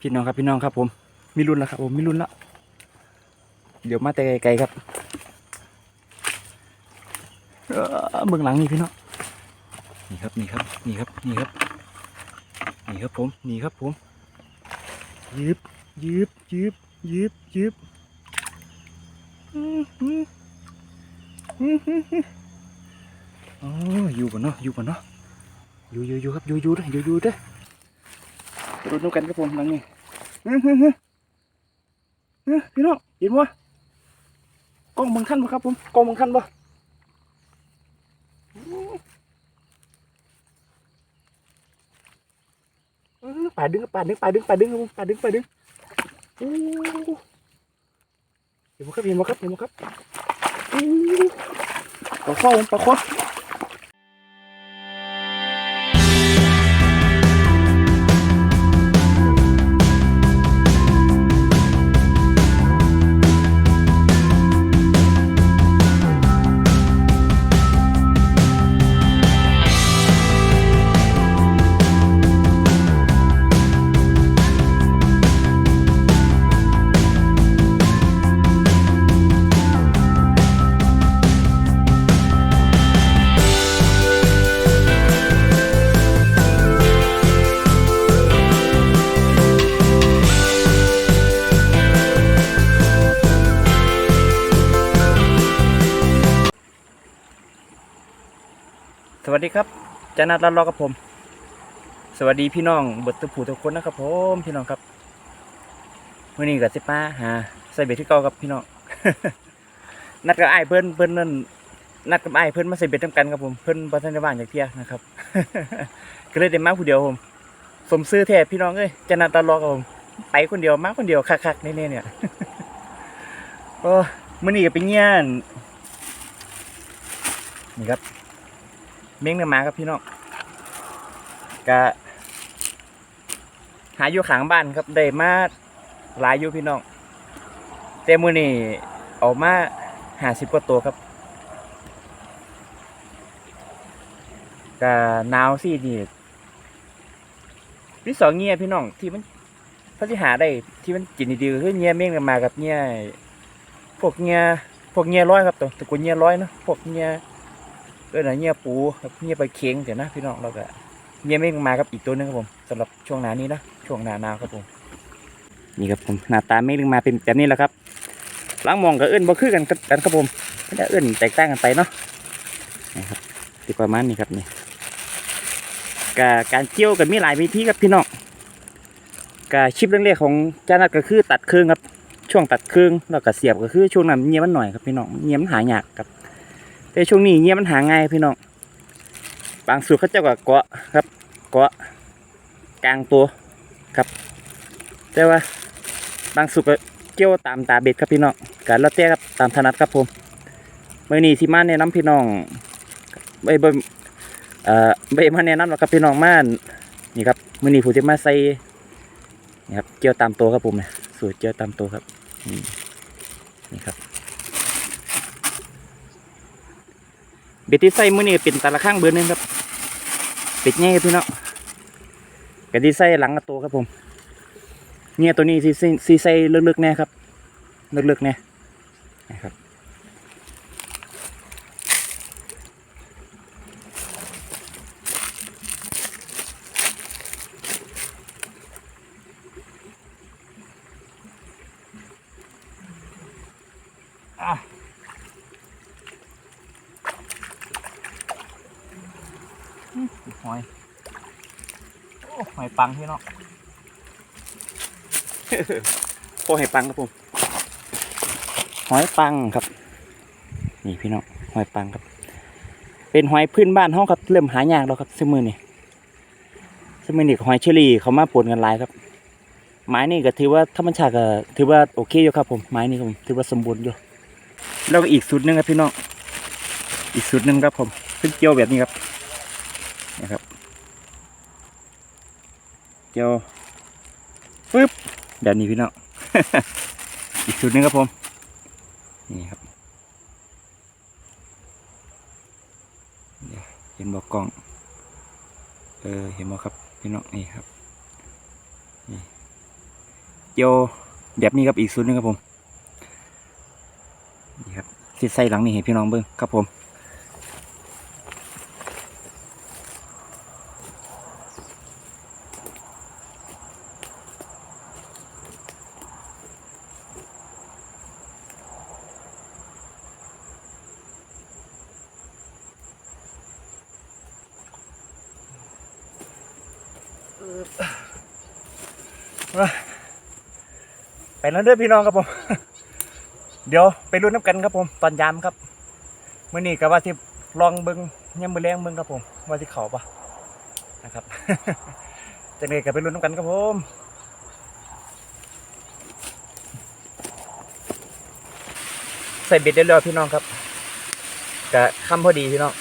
พี่น้องครับพี่น้องครับ ผมมีรุ่นแล้วครับ ผมมีรุ่นแล้วเดี๋ยวมาแต่ไกลๆครับเอ่อเบื้องหลังนี่พี่น้องนี่ครับนี่ครับนี่ครับนี่ครับนี่ครับผมนี่ครับผมยืบยืบยืบยืบยืบอื้อหืออื้อหือหืออ๋ออยู่ป่ะเนาะอยู่ป่ะเนาะอยู่อยู่อยู่ครับอยู่อยู่เด้ออยู่อยู่เด้อไปดูน้ำกันครับผมหลังนี้เฮ้ยเฮ้ยเฮ้ยพี่น้องเห็นวะกล้องบางท่านปะครับผมกล้องบางท่านปะเออป่าดึงป่าดึงป่าดึงป่าดึงครับผมป่าดึงป่าดึงเห็นไหมครับเห็นไหมครับเห็นไหมครับปลาข้อผมปลาข้อ วัสดีครับจานัดรัดรอกับผม สวัสดีพี่น้องบิดตุผู้ทุกคนนะครับผมพี่น้องครับมื่อนี้กับสิป้าหาใส่เบ็ดที่เก่ากับพี่น้องนัดกับไอ้เพิ่อนเพิ่อนนั่นนัดกับไอ้เพิ่อนมาใส่เบ็ดทำกันครับผมเพิ่อนประทันได้ว่างจากเที่ยนะครับก็เลยได้มาผู้เดียวผมสมซื้อแท้พี่น้องเอ้ยจานัดรัดรอกับผมไปคนเดียวมาคนเดียวคักๆแน่ๆเนี่ยโอ้มื่อนี้ก็เป็นเงี้ยนนี่ครับ เม้งเนื้อหมาครับพี่น้องก็หาอยู่ขางบ้านครับได้มาหลายอยู่พี่น้องแต่มือนี่ออกมาหาสิบกว่าตัวครับก็หนาวสินี่พี่สองเงียพี่น้องที่มันถ้าที่หาได้ที่มันกินดีๆคือเงียเม้งเนื้อหมากับเงียพวกเงียพวกเงียร้อยครับตัวตะกูลเงียร้อยเนาะพวกเงีย เออหน่ะเงียปูเงียไปเค็งเดี๋ยวนะพี่น้องเราก็เงียไม่มาครับอีกตัวหนึงครับผมสำหรับช่วงหนานี้นะช่วงหนาหนาวครับผมนี่ครับผมหน้าตาไม่ลึงมาเป็นแบบนี้แหละครับล้างมองกับเอื้นบ่คือกันครับกันครับผมไม่ได้เอื้นแตกต่างกันไปเนาะนะครับที่ประมาณนี้ครับนี่กาการเกี่ยวกันมีหลายวิธีครับพี่น้องกาชิปเรื่องแรกของจานัดก็คือตัดเครื่องครับช่วงตัดเครื่องแล้วก็เสียบก็คือช่วงนั้นเงียมันหน่อยครับพี่น้องเงียมันหายากครับ แต่ช่วงนี้เงี้ยมันหาง่ายพี่น้องบางสูตรเขาเจ้าก็เกาะครับเกาะกลางตัวครับ แต่ว่าบางสูตรก็เกี่ยวตามตาเบ็ดครับพี่น้องการละเต้ครับตามถนัดครับผมเมื่อนี้ที่มาแนะนำพี่น้องใบใบเอ่อใบมาแนะนำหรอกครับพี่น้องมานี่ครับเมื่อนี้ผมจะมาใส่นี่ครับเกี่ยวตามตัวครับผมเนี่ยสูตรเกี่ยวตามตัวครับนี่ครับ เบ็ดที่ใส่มือนี่เป็นตาละข้างเบอร์หนึงครับเป็ดแง่พี่เนาะเบ็ดที่ใส่หลังกระตัวครับผมเนี่ยตัวนี้ซีซีใส่เลือกๆแน่ครับเลือกๆแน่นะครับอะ หอยโอ้หอย ปังพี่เนาะโอ้หอยปังครับผมหอยปังครับ นี่พี่น้องหอยปังครับ เป็นหอยพื้นบ้านห้องครับ เริ่มหายากแล้วครับสมือนี่สมือนี่หอยเชอรี่เขามาปนกันหลายครับ ไม้นี่ก็ถือว่าธรรมชาติก็ถือว่าโอเคอยู่ครับผมไม้นี่ครับผมถือว่าสมบูรณ์อยู่แล้วก็อีกสุดหนึงครับพี่น้องอีกสุดหนึงครับผมซึ่งเกี่ยวแบบนี้ครับนะครับ เจียวฟึบแบบนี้พี่น้อง อีกชุดหนึงครับผม นี่ครับเห็นบอกกล้อง เออ เห็นบอกครับพี่น้องนี่ครับนี่เกี่ยวแบบนี้ครับอีกสูตรหนึงครับผม นี่ครับสิใส่หลังนี่ให้พี่น้องเบิ่งครับผม ไปแล้วเด้อพี่น้องครับผม เดี๋ยวไปรุ่นน้ำกันครับผม ตอนยามครับเมื่อนี้ก็ว่าที่ลองเบิ้งยังมือแรงเบิ้งครับผม ว่าที่เขาปะนะครับจังเลยก็ไปรุ่นน้ำกันครับผมใส่เบ็ดได้แล้วพี่น้องครับกะค่ำพอดีพี่น้อง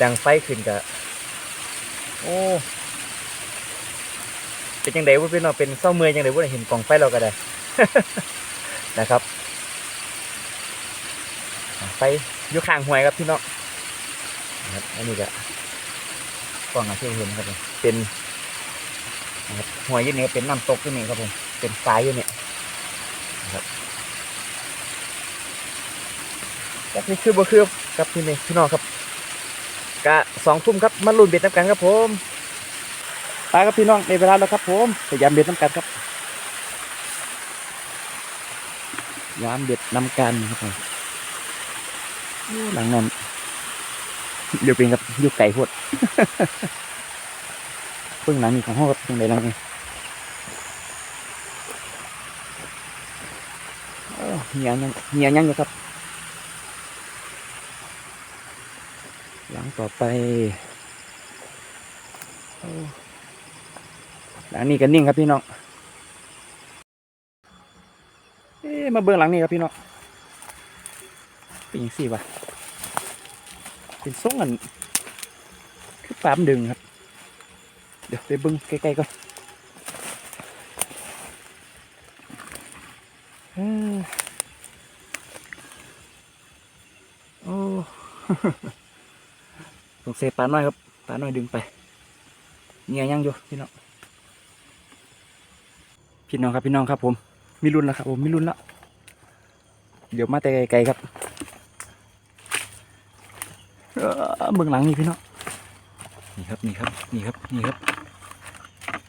ดังไฟขึ้นกะโอ้ เป็นยังไงวะพี่น้องเป็นเศร้าเมื่อยยังไงวะเห็นกองไฟเราก็ได้นะครับไฟยู่ข้างห้วยครับพี่น้องนะครับอันนี้ก็กล้องอาที่เห็นครับผมเป็นนะครับห้วยยี่นี่ก็เป็นน้ำตกยี่นี่ครับผมเป็นทรายยี่นี่นะครับแบบนี้คือบ่คือครับพี่นี่พี่น้องครับกะสองทุ่มครับมาลุ้นเบ็ดน้ำกันครับผม ไปครับพี่น้องในเวลาแล้วครับผมพยายามเบ็ดน้ำกันครับยามเบ็ดน้ำกันครับผมหลังนั้นเดี๋ยวเป็นครับยุกไก่พวดเพิ่งหลังนี้ของห้องครับยังไงหลังนี้เหียยังเหียยังอยู่ครับ หลังต่อไปโอ้ หลังนี้ก็นิ่งครับพี่น้องเอ๊มาเบื้องหลังนี่ครับพี่น้องเป็นยังสี่วะเป็นทรงอันคือปามดึงครับ เดี๋ยวไปเบิ้งใกล้ๆก่อนเอ้อโอ้สงเสปลาน้อยครับปลาน้อยดึงไปเงียยังอยู่พี่น้อง พี่น้องครับพี่น้องครับผม มีรุ่นแล้วครับผมมีรุ่นแล้วเดี๋ยวมาแต่ไกลๆครับเอ้อเบื้องหลังนี่พี่น้องนี่ครับนี่ครับนี่ครับนี่ครับ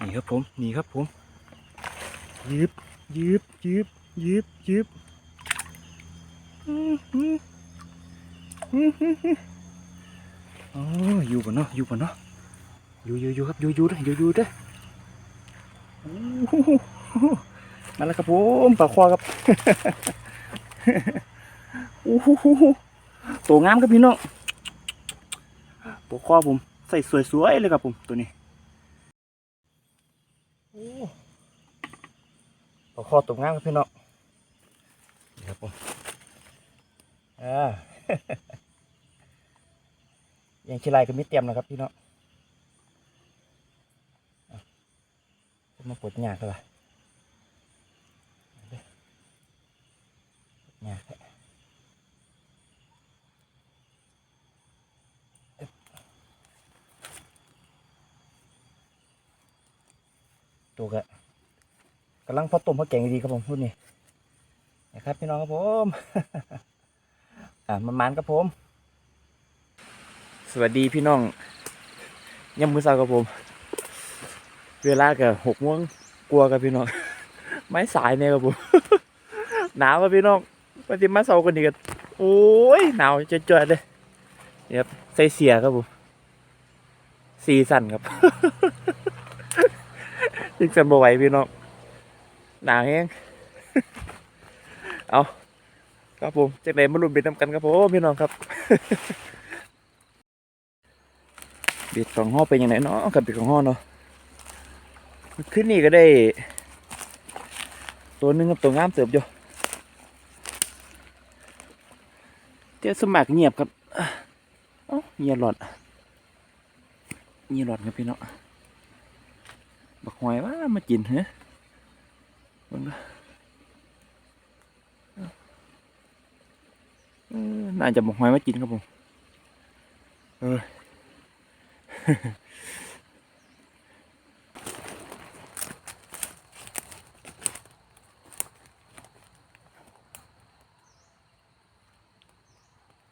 นี่ครับผมนี่ครับผมยืบยืบยืบยืบยืบอื้อหืออื้อหือหืออ๋ออยู่ป่ะเนาะอยู่ป่ะเนาะอยู่อยู่อยู่ครับอยู่อยู่เด้ออยู่อยู่เด้อโอ้โห มาแล้วครับผมปลาคอครับโอ้โหตัวงามครับพี่น้องปลาคอผมใส่สวยๆเลยครับผมตัวนี้ปลาคอตัวงามครับพี่น้องนี่ครับผมอ่ายังชิลายก็มีเตรียมนะครับพี่น้องมาปวดหยากันละ nha ตัวกะ กำลังพอต้มพอแกงดีครับผมรุ่นนี้นะครับพี่น้องครับผมอ่ามันมันครับผม สวัสดีพี่น้องยำมือเช้าครับผม เวลาเกับหกโมงกลัวกับพี่น้องไม่สายเนี่ยครับผมหนาวครับพี่น้องปฏิมาเสากันดีกันโอ้ยหนาวจะจอเลยนี่ครับใส่เสียครับผมสีสันครับ ยิ่งสันบ่ไหวพี่น้อง หนาวแห้งเอาครับผมจากไหนมาลุ้นเบ็ดนำกันครับผมพี่น้องครับเบ็ดของห่อเป็นยังไงเนาะกับเบ็ดของห่อเนาะขึ้นนี่ก็ได้ ตัวนึงกับตัวงามเติบอยู่เจ้าสมัครเงียบครับเอ้าเงียบหลอดเงียบหลอดครับพี่เนาะบักหอยว่ามากินเหรอ มันน่าจะบอกหอยมากินครับผม เออ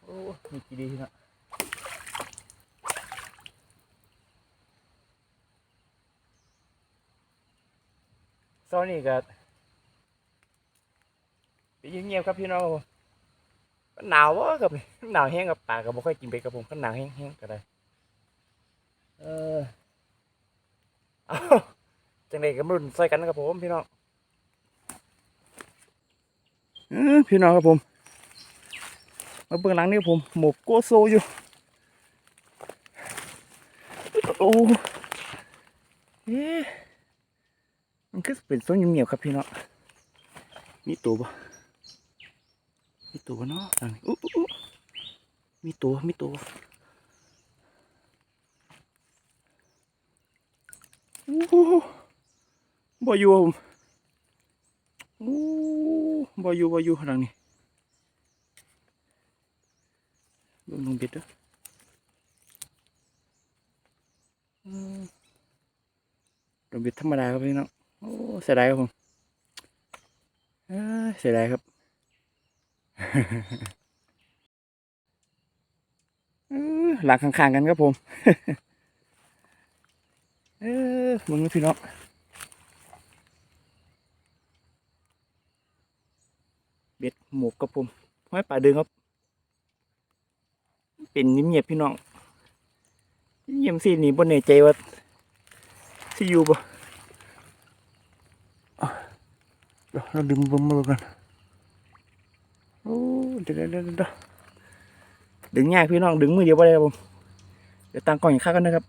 โอ้มีกี่ดีนะตอนนี้ก็ ไปเงียบครับพี่น้องครับผมมันหนาววะครับหนาวแห้งกับปากก็บ่ค่อยกินไปครับผมก็หนาวแห้งๆก็ได้ เออเอาจังไดก็มารุ่นใส่กันนะครับผมพี่น้องออพี่น้องครับผม มาเบื้องหลังนี่ผมหมกโกโซอยู่ โอ้เอ๊มันคือเป็นส้นเงียบๆครับพี่น้องมีตัวปะ มีตัวเนาะอู้อุ๊อุ๊อุ๊มีตัว มีตัวโอ้บ่อยู่บผมโอ้บ่อยู่บ่อยู่ข้างหลังนี่เบิ่งลงเบ็ดเด้ออืมลงเบ็ดธรรมดาครับพี่น้องโอ้เสียดายครับผมเสียดายครับ หลังข้างๆกันครับผม เออมึงพี่น้องเบ็ดหมกกับผมห้อยป่าเดิงครับ เป็นเงียบพี่น้องเงียบสินี่บนในใจว่าสิอยู่บ่อะเราดึงบมมือกัน โอ้เดี๋ยวเดี๋ยวเดี๋ยวดึงยากพี่น้องดึงมือเดียวบ่ได้ครับผมเดี๋ยวตั้งกล้องอีกข้างกันนะครับ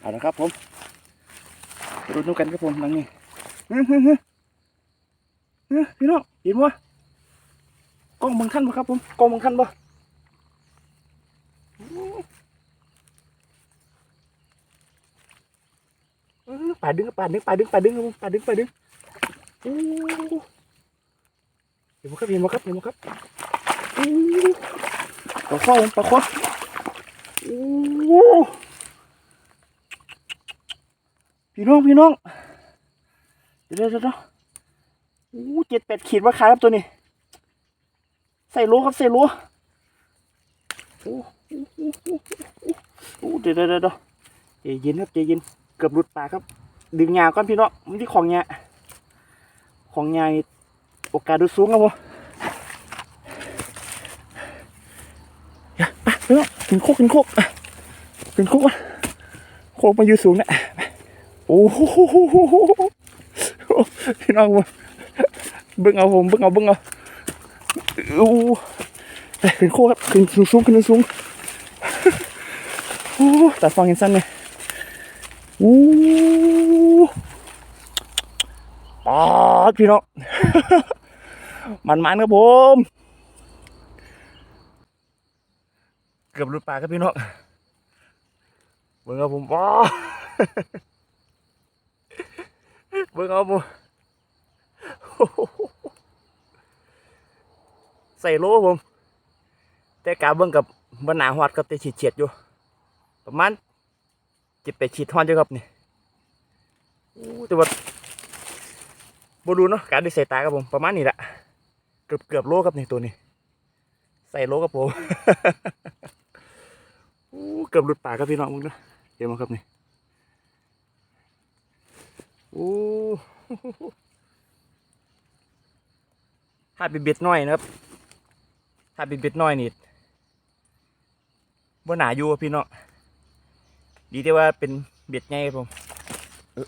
เอาละครับผมไปดูกันครับผมหลังนี้ฮึฮึฮึฮึพี่น้องเห็นบ่กล้องบางท่านบ่ครับผมกล้องบางท่านบ่เออป่าดึงป่าดึงป่าดึงป่าดึงครับผมป่าดึงป่าดึง โอ้เห็นบ่ครับเห็นบ่ครับเห็นบ่ครับปลาข้อปลาข้อพี่น้องพี่น้องเดี๋ยวเดี๋ยวเดี๋ยวโอ้เจ็ดแปดขีดว่าขาครับตัวนี้ ใส่รั้วครับใส่รั้วโอ้โอ้โอ้โอ้โอ้เดี๋ยวเดี๋ยวเดี๋ยวใจเย็นครับใจเย็นเกือบหลุดปากครับ ดึงยาก่อนพี่น้องมันที่ของยาของยานี่ โอกาสดูสูงครับผมอย่าไปพี่น้องขึ้นโคกขึ้นโคกขึ้นโคกอะโคกมาอยู่สูงนะโอ้โหพี่น้องผมเบิ่งเอาผมเบิ่งเอาเบิ่งเอาอู้เอ้ยเป็นโคกครับขึ้นสูงสูงขึ้นสูงโอ้ตัดฟังกันสั้นเลยอู้ ปาดพี่น้อง มันมันครับผม เกือบหลุดปากครับพี่น้องเบิ่งเอาผมป้าดเบิ่งเอาผมใส่โลผม แต่กาเบิ่งกับบนหนาหอดกับแต่ฉีดเฉียดอยู่ ประมาณจิบไปฉีดทอนอยู่ครับนี่แต่ว่า บดูเนาะการด้ใส่ตาครับผมประมาณนี้แหละเกือบเกือบโลครับนี่ตัวนี้ ใส่โลครับผมเกือบหลุดปากครับพี่น้องมึงนะเดี๋ยวมาครับนี่โอ้ถ้าเป็นเบ็ดน้อยนะครับ ถ้าเป็นเบ็ดน้อยนี่บ่หนาอยู่พี่เนาะดีแต่ว่าเป็นเบ็ดใหญ่ครับผมเอ้อ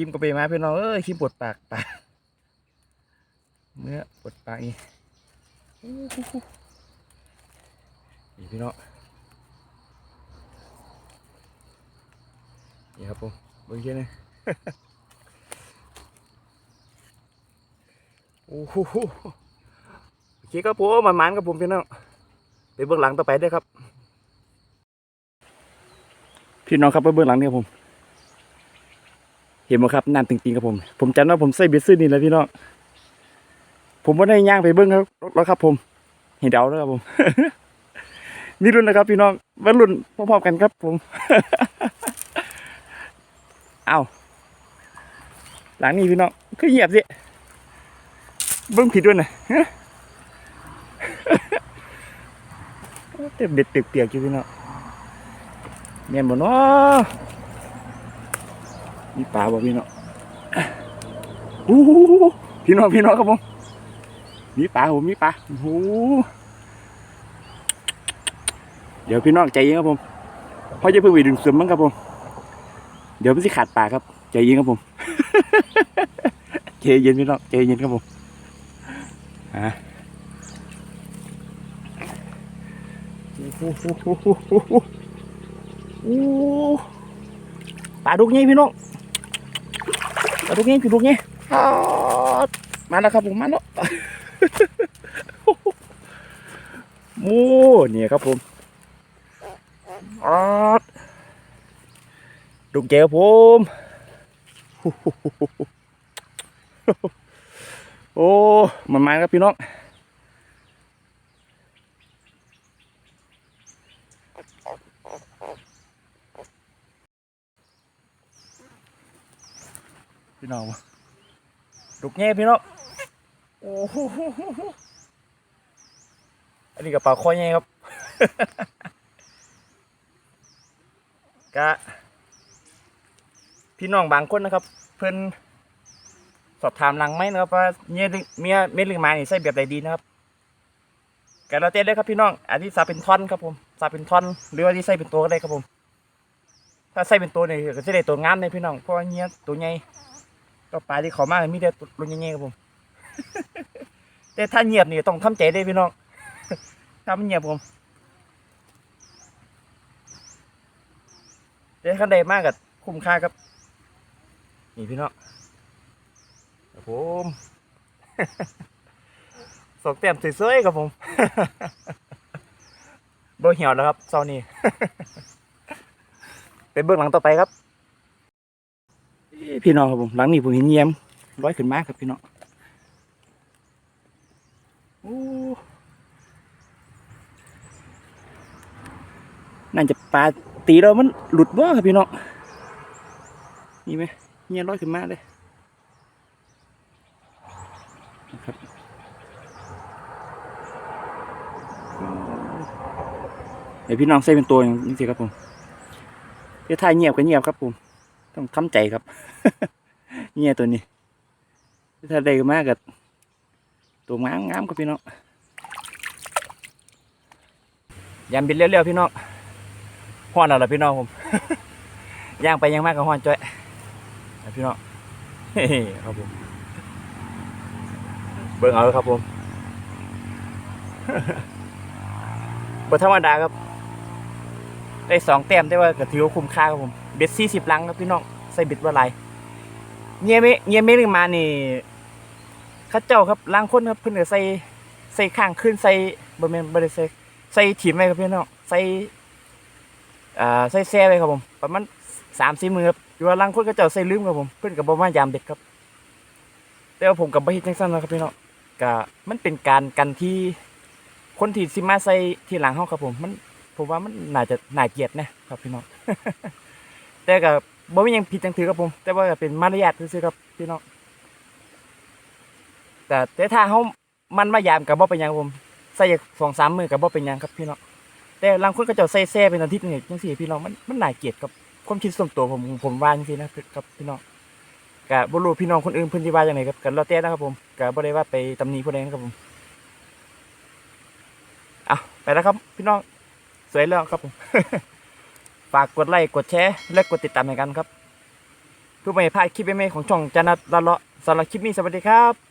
คิมก็ไปมาพี่น้องเอ้ยคิมปวดปากปากเนื้อปวดปากนี่นี่พี่น้องนี่ครับผมเบิ่งแค่นี้โอ้โหโอเคครับผมมันมันๆครับผมพี่น้องไปเบื้องหลังต่อไปด้วยครับ พี่น้องครับไปเบื้องหลังเนี่ยผม เห็นไหมครับน้ำติงๆครับผม ผมจำว่าผมใส่เบสซื้อนี่แหล้วพี่น้องผมว่าได้ย่างไปเบื้องครับแล้วครับ ผม เห็นเดาแล้วครับผมนี่รุ่นนะครับ พี่น้องวัยรุ่นพร้อมๆกันครับ ผมเอาหลังนี้พี่น้องคือเหยียบสิเบิ้งผิดด้วยนะเต็มเด็ดเปียกๆอยู่พี่น้องเมียนบ่เนาะ มีปลาบ่พี่น้องอู้หูพี่น้องพี่น้องครับผมมีปลาผมมีปลาโอ้โหเดี๋ยวพี่น้องใจเย็นครับผมพ่อจะเพิ่งไปดึงเสริมมั้งครับผม เดี๋ยวมันสิขาดปลาครับใจเย็นครับผมใจเย็นพี่น้องใจเย็นครับผมอะโอ้โหปลาดุกไงพี่น้อง ปลาดุกไงพี่ดุกไงอ๊าดมาแล้วครับผมมาแล้วโอ้เนี่ยครับผมอ๊าดดุกเจอผมโอ้มันมาครับพี่น้อง พี่น้องดุกแง่พี่น้องโอ้โหอันนี้กระเป๋าคอยแง่ครับกะพี่น้องบางคนนะครับ เพิ่อนสอบถามหลังไหมนะครับว่าเมียลิเมียเม็ดลิงมานี่ใส่แบบใดดีนะครับกันเราเต้นเลยครับพี่น้อง อันนี้ซาเป็นท่อนครับผมซาเป็นท่อน หรือว่าที่ใส่เป็นตัวก็ได้ครับผม ถ้าใส่เป็นตัวเนี่ยก็จะได้ตัวงามเลยพี่น้อง เพราะว่าเนี้ยตัวใหญ่ ก็ปลาที่เขามากมีแต่ตัวใหญ่ๆครับผม แต่ถ้าเงียบนี่ต้องทำใจได้พี่น้องถ้ามันเงียบผมแต่ขั้นใดมากกับคุ้มค่าครับ นี่พี่น้องครับผมสองแต้มสวยๆครับผมโดยเหี่ยวแล้วครับเซานี่เป็นเบื้องหลังต่อไปครับ พี่น้องครับผมหลังนี้ผมเห็นเยี่ยมร้อยขึ้นมากครับพี่น้องโอ้น่าจะปลาตีเรามันหลุดบ่ครับพี่น้องนี่ไหมเงี้ยร้อยขึ้นมากเลยนะครับเดี๋ยวพี่น้องใส่เป็นตัวอย่างนี้สิครับผมเดี๋ยวถ่ายเงียบก็เงียบครับผม ต้องทำใจครับเงียตัวนี้ ถ้าได้มากกับตัวงามงามครับพี่น้องยามบินเร็วๆพี่น้องห้อนแล้วล่ะพี่น้องผมย่างไปย่างมากกับห้อนจ้อยพี่น้องเฮ้ครับผมเบิ่งเอาครับผมบ่ธรรมดาครับ ได้สองแต้มได้ว่าก็ถือว่าคุ้มค่าครับผมเบ็ดสี่สิบลังครับพี่น้องใส่เบ็ดว่าไรเงียเมเงียเมนึงมานี่เข้าเจ้าครับล้างคนครับเพิ่นก็ใส่ใส่ข้างขึ้นใส่บ่แม่นบ่ได้ใส่ใส่ถิ่มไว้ครับพี่น้องใส่อ่าใส่แซ่ไว้ครับผมประมาณสามสี่มือครับอยู่ว่าล้างคนเขาเจ้าใส่ลืมครับผมเพิ่นก็บ่มายามเบ็ดครับ แต่ว่าผมกับบ่เฮ็ดจังซั่นนะครับพี่น้องก็มันเป็นการกันที่คนที่สิมาใส่ที่หลังเฮาครับผมมัน ผมว่ามันน่าจะน่าเกลียดนะครับพี่น้องแต่ก็บ่มียังผิดจังถือครับผม แต่ว่าก็เป็นมารยาทซื่อๆครับพี่น้องแต่แต่ถ้าเฮามันมายามก็บ่เป็นยังครับผมใส่สองสามมือก็บ่เป็นยังครับพี่น้องแต่บางคนก็จะใส่แซ่เป็นอาทิตย์นี่จังซี่พี่น้องมันมันน่าเกลียดครับความคิดส่วนตัวผมผมว่าจังซี่นะครับพี่น้องก็บ่รู้พี่น้องคนอื่นพิ่นสิว่าจังไดครับก็แล้วแต่นะครับผมก็บ่ได้ว่าไปตำหนิผู้ใดนะครับผมเอาไปแล้วครับพี่น้อง สวยแล้วครับผม ฝากกดไลค์กดแชร์และกดติดตามให้กันครับเพื่อไม่ให้พลาดคลิปใหม่ๆของช่องจานัทละเลาะสำหรับคลิปนี้สวัสดีครับ